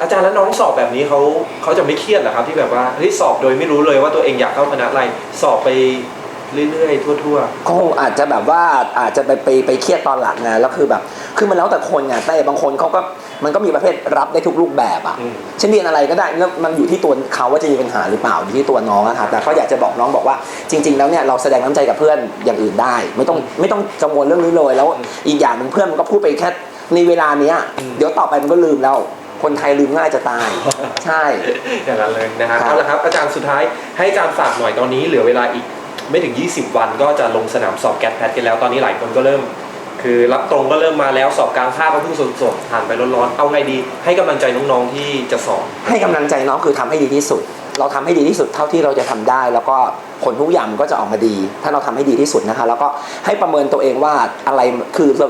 อาจารย์แล้วน้องสอบแบบนี้เขาเขาจะไม่เครียดเหรอครับ ที่แบบว่าเฮ้ยสอบโดยไม่รู้เลยว่าตัวเองอยากเข้าคณะอะไรสอบไปเรื่อยๆทั่วก็คงอาจจะแบบว่าอาจจะไปไปไปเครียดตอนหลังไงแล้วคือแบบคือมันแล้วแต่คนไงแต่บางคนเขาก็มันก็มีประเภทรับได้ทุกรูปแบบอะอืมเช่นเรียนอะไรก็ได้แล้วมันอยู่ที่ตัวเขาว่าจะมีปัญหาหรือเปล่าอยู่ที่ตัวน้องอะครับแต่ก็อยากจะบอกน้องบอกว่าจริง ๆ แล้วเนี่ยเราแสดงน้ำใจกับเพื่อนอย่างอื่นได้ ไม่ต้องไม่ต้องกังวลเรื่องนี้เลยแล้วอีกอย่างหนึ่งเพื่อนมันก็พูดไปแค่ในเวลาเนี้ยเดี๋ยวต่อไปมันก็ลืมแล้ว คนไทยลืมง่ายจะตาย ใช่ๆอย่างนั้นเลยนะฮะครับเอาละครับอาจารย์สุดท้ายให้อาจารย์ฝากหน่อยตอนนี้เหลือเวลาอีกไม่ถึง 20 วันก็จะลงสนามสอบแกดแพทกันแล้วตอนนี้หลายคนก็เริ่ม คือรับตรงก็เริ่มมาแล้วสอบกลางภาคก็เพิ่งสดๆผ่านไปร้อนๆเอาไงดี ให้กำลังใจน้องๆที่จะสอบให้กำลังใจน้องคือทำให้ดีที่สุด เราทำให้ดีที่สุดเท่าที่เราจะทำได้ แล้วก็ผลทุกอย่างมันก็จะออกมาดี ถ้าเราทำให้ดีที่สุดนะคะ แล้วก็ให้ประเมินตัวเองว่าอะไรคือเรา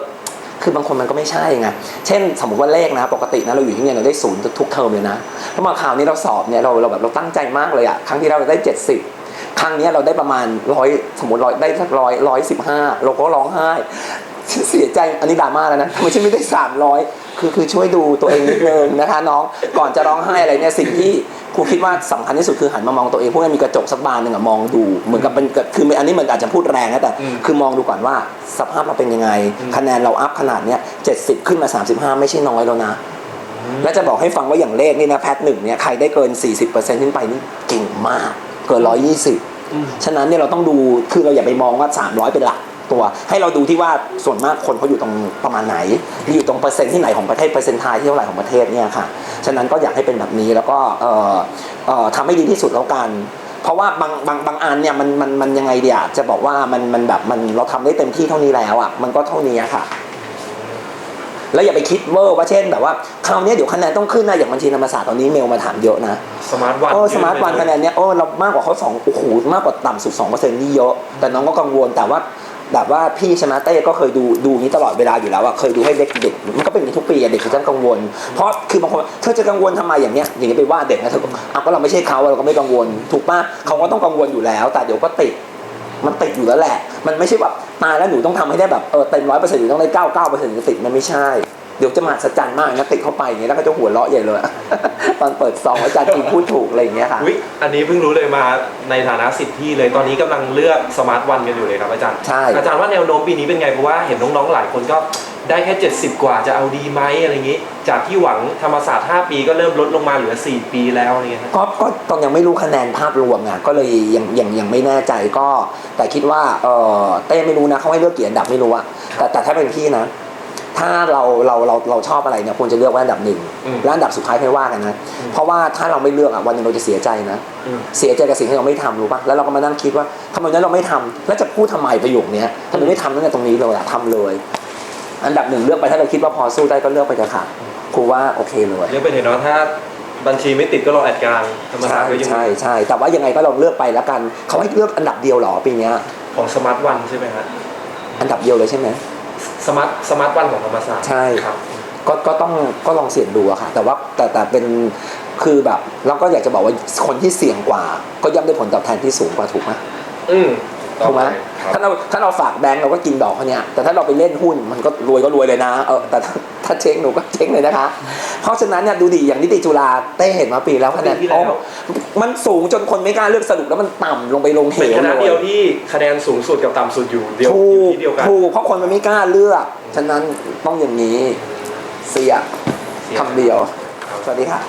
คือบางคนมันก็ไม่ใช่ไง เช่น สมมติว่าเลขนะปกตินะเราอยู่ที่เนี่ยเราได้ศูนย์ทุกเทอมเลยนะ แล้วมาคราวนี้เราสอบเนี่ยเราเราแบบเราตั้งใจมากเลยอะครั้งที่เราได้ 70 ครั้งนี้เราได้ประมาณร้อยสมมติร้อยได้สักร้อยร้อยสิบห้าเราก็ร้องไห้ เสียใจอันนี้ดราม่าแล้วนะทำไมฉันไม่ได้สามร้อยคือคือช่วยดูตัวเองนิดนึงนะคะน้องก่อนจะร้องไห้อะไรเนี่ยสิ่งที่ครูคิดว่าสำคัญที่สุดคือหันมามองตัวเองพวกนี้มีกระจกสักบานหนึ่งอะมองดูเหมือนกับเป็นคืออันนี้มันอาจจะพูดแรงนะแต่อืมคือมองดูก่อนว่าสภาพเราเป็นยังไงอืมคะแนนเราอัพขนาดเนี้ยเจ็ดสิบขึ้นมา 35 ไม่ใช่น้อยแล้วนะและจะบอกให้ฟังว่าอย่างเลขนี่นะแพทหนึ่งเนี่ยใครได้เกิน 40%ขึ้นไปนี่เก่งมากเกิน 120อืมฉะนั้นเนี่ยเราต้องดูคือเราอย่าไปมองว่า 300 เป็นหลัก ตัว ให้เราดูที่ว่าส่วนมากคนเขาอยู่ตรงประมาณไหนอยู่ตรงเปอร์เซ็นต์ที่ไหนของประเทศเปอร์เซ็นต์ไทยที่เท่าไหร่ของประเทศเนี่ยค่ะฉะนั้นก็อยากให้เป็นแบบนี้แล้วก็เอ่อเอ่อทำให้ดีที่สุดแล้วกันเพราะว่าบางบางบางอันเนี่ยมันมันมันยังไงเดียจะบอกว่ามันมันแบบมันเราทำได้เต็มที่เท่านี้แล้วอะมันก็เท่านี้ค่ะ แล้วอย่าไปคิดเวอร์ว่าเช่นแบบว่าคราวเนี้ยเดี๋ยวคะแนนต้องขึ้นนะอย่างบัญชีธรรมศาสตร์ตอนนี้เมลมาถามเยอะนะสมาร์ทวันโอ้สมาร์ทวันคะแนนเนี้ยโอ้เรามากกว่าเขาสองโอ้โหมากกว่าต่ำสุดสองเปอร์เซ็นต์นี่เยอะแต่น้องก็กังวลแต่ว่า แบบว่าพี่ชนะเต้ก็เคยดูดูนี้ตลอดเวลาอยู่แล้วอะเคยดูให้เด็กเด็กมันก็เป็นอย่างนี้ทุกปีอะเด็กเขาจะกังวล เพราะคือบางคนเธอจะกังวลทำไมอย่างเนี้ยอย่างนี้ไปว่าเด็กนะเธอก็อะก็เราไม่ใช่เขาเราก็ไม่กังวล ถูกปะเขาก็ต้องกังวลอยู่แล้ว แต่เดี๋ยวก็ติดมันติดอยู่แล้วแหละ มันไม่ใช่แบบตายแล้วหนูต้องทำให้ได้แบบเออเต็มร้อยเปอร์เซ็นต์หรือต้องได้เก้าเก้าเปอร์เซ็นต์ถึงจะติดมันไม่ใช่ เดี๋ยวจะมหัศจรรย์มากนะติดเข้าไปอย่างเงี้ยแล้วก็จะหัวเราะใหญ่เลย ตอนเปิดซองอาจารย์จีพูดถูกอะไรอย่างเงี้ยค่ะอุ๊ยอันนี้เพิ่งรู้เลยมาในฐานะสิทธิ์ที่เลยตอนนี้กำลังเลือกสมาร์ทวันกันอยู่เลยครับอาจารย์ใช่อาจารย์ว่าแนวโน้มปีนี้เป็นไงเพราะว่าเห็นน้องๆหลายคนก็ได้แค่ 70 กว่าจะเอาดีไหมอะไรอย่างงี้ จากที่หวังธรรมศาสตร์ 5 ปีก็เริ่มลดลงมาเหลือ 4 ปีแล้วอะไรเงี้ยครับก็ก็ตอนยังไม่รู้คะแนนภาพรวมไงก็เลยยังยังยังไม่แน่ใจก็ แต่คิดว่าเออเต้ไม่รู้นะเขาให้เลือกกี่อันดับไม่รู้อะแต่แต่ถ้าเป็นพี่นะ ถ้าเราเราเราเราชอบอะไรเนี่ยควรจะเลือกไว้อันดับหนึ่งอืมแล้วอันดับสุดท้ายไม่ว่ากันนะอืมเพราะว่าถ้าเราไม่เลือกอะวันหนึงเราจะเสียใจนะอืมเสียใจกับสิ่งที่เราไม่ทำรู้ป่ะแล้วเราก็มานั่งคิดว่าทำไมนั้นเราไม่ทำแล้วจะพูดทำไมประโยคเนี้ยทำไมไม่ทำตั้งแต่ตรงนี้เลยอะทำเลย อันดับหนึ่งเลือกไปถ้าเราคิดว่าพอสู้ได้ก็เลือกไปเถอะค่ะครูว่าโอเคเลยเรียกไปเถอะเนาะถ้าบัญชีไม่ติดก็รอแอดกลางธรรมศาสใช่ตร์ก็ยังใช่ใช่แต่ว่ายังไงก็ลองเลือกไปแล้วกันเขาให้เลือกอันดับเดียวเหรอปีเนี้ยของสมาร์ทวันใช่ไหมฮะอันดับเดียวเลยใช่ไหม สมาร์ทสมาร์ทวันของธรรมศาสตร์ใช่ ครับ ก็ก็ต้องก็ลองเสี่ยงดูอะค่ะ แต่ว่าแต่แต่เป็นคือแบบเราก็อยากจะบอกว่าคนที่เสี่ยงกว่า ก็ย่อมได้ผลตอบแทนที่สูงกว่าถูกไหมอืม ถูกไหมครับถ้าเราถ้าเราฝากแบงก์เราก็กินดอกเขาเนี่ยแต่ถ้าเราไปเล่นหุ้นมันก็รวยก็รวยเลยนะเออแต่ถ้าถ้าเช็คหนูก็เช็คเลยนะคะ เพราะฉะนั้นเนี่ยดูดิอย่างนิติจุฬาเต้เห็นมาปีแล้วคะแนนปีที่แล้วอ๋อมันสูงจนคนไม่กล้าเลือกสรุปแล้วมันต่ำลงไปลงเหเป็นวคณะเลเดียวยที่คะแนนสูงสุดกับต่ำสุดอยู่เดียวอถูยู่กที่เดียวกันถูกเพราะคนมันไม่กล้าเลือก ฉะนั้นต้องอย่างนี้เสียคำเดียว สวัสดีค่ะ